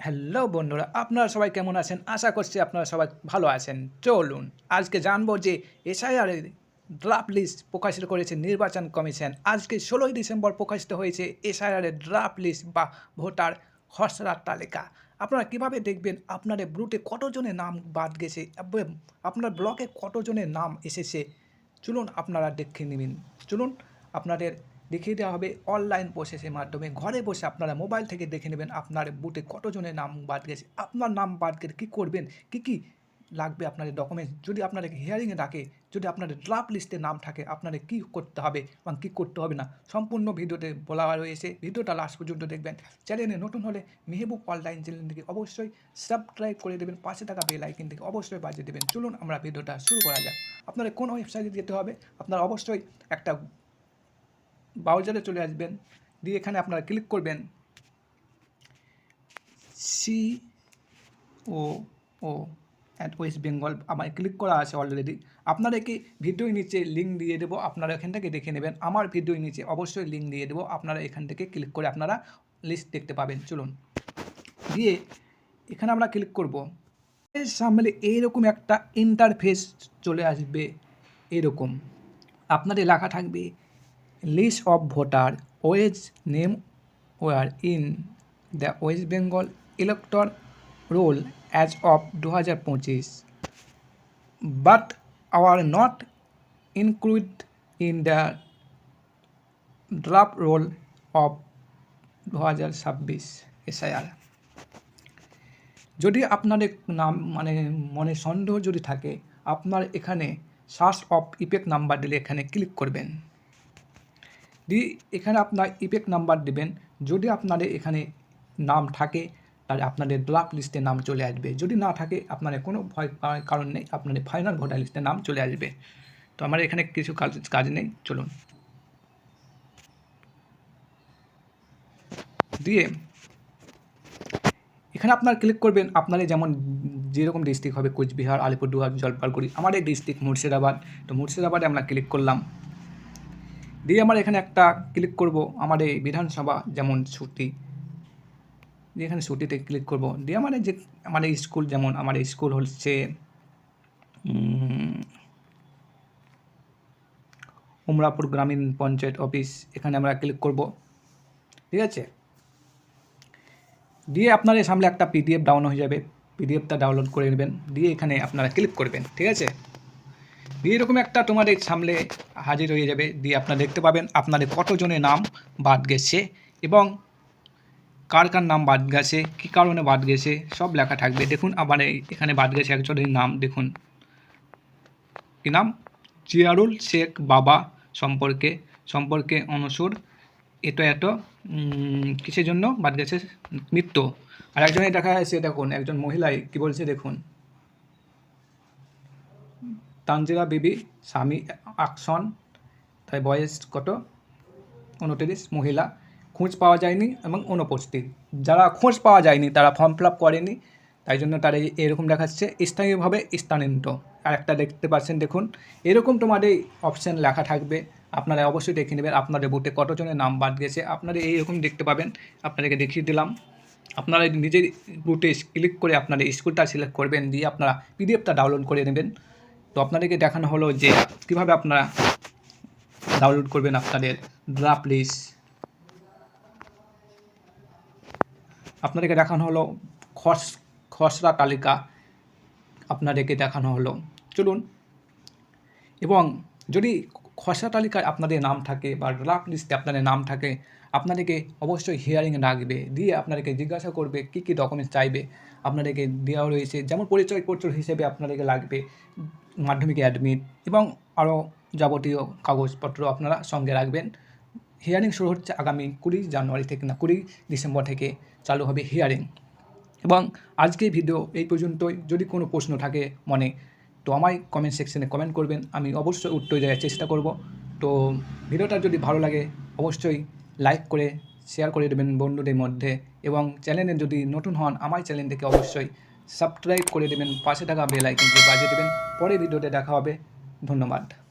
Hello বন্ধুরা। আপনারা সবাই কেমন আছেন? আশা করছি আপনারা সবাই ভালো আছেন। চলুন, আজকে জানব যে এসআইআরের ড্রাফট লিস্ট প্রকাশিত করেছে নির্বাচন কমিশন। আজকে ষোলোই ডিসেম্বর প্রকাশিত হয়েছে এসআইআরের ড্রাফট লিস্ট বা ভোটার খসড়ার তালিকা। আপনারা কীভাবে দেখবেন আপনাদের ব্লুটে কতজনের নাম বাদ গেছে আপনার ব্লকে কতজনের নাম এসেছে? চলুন আপনারা দেখে নেবেন চলুন, আপনাদের দেখিয়ে দেওয়া হবে অনলাইন প্রসেসের মাধ্যমে। ঘরে বসে আপনারা মোবাইল থেকে দেখে নেবেন আপনার বুথে কতজনের নাম বাদ গেছে, আপনার নাম বাদ গেলে কী করবেন, কী কী লাগবে আপনাদের ডকুমেন্টস যদি আপনাদেরকে হিয়ারিংয়ে ডাকে যদি আপনাদের ড্রাফট লিস্টে নাম থাকে, আপনাদের কী করতে হবে এবং কী করতে হবে না, সম্পূর্ণ ভিডিওতে বলা রয়েছে। ভিডিওটা লাস্ট পর্যন্ত দেখবেন। চ্যানেলে নতুন হলে মেহবুব অনলাইন চ্যানেল থেকে অবশ্যই সাবস্ক্রাইব করে দেবেন। পাশে থাকা বেল আইকন থেকে অবশ্যই বাজিয়ে দেবেন। চলুন আমরা ভিডিওটা শুরু করা যাক। আপনাদের কোন ওয়েবসাইটে যেতে হবে? আপনারা অবশ্যই একটা ব্রাউজারে চলে আসবেন। দিয়ে এখানে আপনারা ক্লিক করবেন। C O O at West Bengal আমার ক্লিক করা আছে অলরেডি আপনাদেরকে ভিডিওর নিচে লিঙ্ক দিয়ে দেবো, আপনারা এখান থেকে দেখে নেবেন। আমার ভিডিওর নিচে অবশ্যই লিঙ্ক দিয়ে দেবো, আপনারা এখান থেকে ক্লিক করে আপনারা লিস্ট দেখতে পাবেন। চলুন। দিয়ে এখানে আমরা ক্লিক করব। সামনে এইরকম একটা ইন্টারফেস চলে আসবে, এরকম। আপনাদের লেখা থাকবে list of voter whose name were in the West Bengal elector roll as of দু হাজার পঁচিশ। But are not include in the draft roll of দু হাজার ছাব্বিশ এসআইআর। যদি আপনার নাম মানে মনে সন্দেহ যদি থাকে, আপনার এখানে সার্চ অফ ইফেক্ট নাম্বার দিলে এখানে ক্লিক করবেন। দিয়ে এখানে আপনার ইফেক্ট নাম্বার দেবেন। যদি আপনাদের এখানে নাম থাকে, তাহলে আপনাদের ড্রাফট লিস্টে নাম চলে আসবে। যদি না থাকে, আপনাদের কোনো ভয় কারণ নেই, আপনাদের ফাইনাল ভোটার লিস্টে নাম চলে আসবে। তো আমার এখানে কিছু কাজ কাজ নেই, চলুন। দিয়ে, এখানে আপনার ক্লিক করবেন, আপনাদের যেমন যেরকম ডিস্ট্রিক্ট হবে, কোচবিহার, আলিপুরদুয়ার, জলপাইগুড়ি এই ডিস্ট্রিক্ট মুর্শিদাবাদ। তো মুর্শিদাবাদে আমরা ক্লিক করলাম। দিয়ে আমরা এখানে একটা ক্লিক করব, আমার এই বিধানসভা যেমন ছুটি। দিয়ে এখানে ছুটিতে ক্লিক করব। দিয়ে আমার যে, আমার স্কুল যেমন, আমার স্কুল হচ্ছে উমরাপুর গ্রামীণ পঞ্চায়েত অফিস, এখানে আমরা ক্লিক করব। ঠিক আছে? দিয়ে আপনাদের সামনে একটা পিডিএফ ডাউন হয়ে যাবে। পিডিএফটা ডাউনলোড করে নেবেন। দিয়ে এখানে আপনারা ক্লিক করবেন। ঠিক আছে? এরকম একটা তোমাদের সামনে হাজির হয়ে যাবে। দিয়ে আপনারা দেখতে পাবেন আপনাদের কতজনের নাম বাদ গেছে এবং কার কার নাম বাদ গেছে, কী কারণে বাদ গেছে, সব লেখা থাকবে। দেখুন আবার এখানে বাদ গেছে একজনের নাম, দেখুন। কি নাম? জিয়ারুল শেখ বাবা সম্পর্কে সম্পর্কে অনসুর, এত এত কিসের জন্য বাদ গেছে? মৃত্যু। আর একজনে দেখা যাচ্ছে, দেখুন, একজন মহিলাই কি বলছে, দেখুন। তানজিরা বিবি, স্বামী আকশন, তাই বয়স কত? উনত্রিশ, মহিলা। খোঁজ পাওয়া যায়নি এবং অনুপস্থিত। যারা খোঁজ পাওয়া যায়নি, তারা ফর্ম ফিল আপ করেনি। তাই জন্য তারা এরকম দেখাচ্ছে। স্থানীয়ভাবে স্থানান্তরিত আর একটা দেখতে পাচ্ছেন, দেখুন। এরকম তোমাদের অপশান লেখা থাকবে। আপনারা অবশ্যই দেখে নেবেন। আপনাদের বুটে কতজনের নাম বাদ গেছে। আপনারা এইরকম দেখতে পাবেন। আপনাদেরকে দেখিয়ে দিলাম। আপনারা নিজের বুটে ক্লিক করে আপনাদের স্কুলটা সিলেক্ট করবেন। দিয়ে আপনারা পিডিএফটা ডাউনলোড করে নেবেন। তো আপনাদেরকে দেখানো হলো যে কীভাবে আপনারা ডাউনলোড করবেন আপনাদের ড্রাফট লিস্ট আপনাদেরকে দেখানো হলো খস, খসড়া তালিকা। আপনাদেরকে দেখানো হলো। চলুন। এবং যদি খসড়া তালিকায় আপনাদের নাম থাকে বা ড্রাফট লিস্টে আপনাদের নাম থাকে, আপনাদেরকে অবশ্যই হিয়ারিং ডাকবে। দিয়ে আপনাদেরকে জিজ্ঞাসা করবে, কী কী ডকুমেন্টস চাইবে। আপনাদেরকে দেওয়া রয়েছে। যেমন পরিচয়পত্র হিসেবে আপনাদেরকে লাগবে, মাধ্যমিক অ্যাডমিট এবং আরও যাবতীয় কাগজপত্র আপনারা সঙ্গে রাখবেন। হিয়ারিং শুরু হচ্ছে আগামী কুড়ি জানুয়ারি থেকে না, কুড়ি ডিসেম্বর থেকে চালু হবে হিয়ারিং এবং আজকে ভিডিও এই পর্যন্তই। যদি কোনো প্রশ্ন থাকে মনে, তো আমায় কমেন্ট সেকশনে কমেন্ট করবেন। আমি অবশ্যই উত্তর দেওয়ার চেষ্টা করব। তো ভিডিওটা যদি ভালো লাগে, অবশ্যই লাইক করে শেয়ার করে দেবেন বন্ধুদের মধ্যে এবং চ্যানেলে যদি নতুন হন আমার চ্যানেলটিকে অবশ্যই সাবস্ক্রাইব করে দেবেন, পাশে থাকা বেল বাজিয়ে দেবেন। পরে ভিডিওতে দেখা হবে। ধন্যবাদ।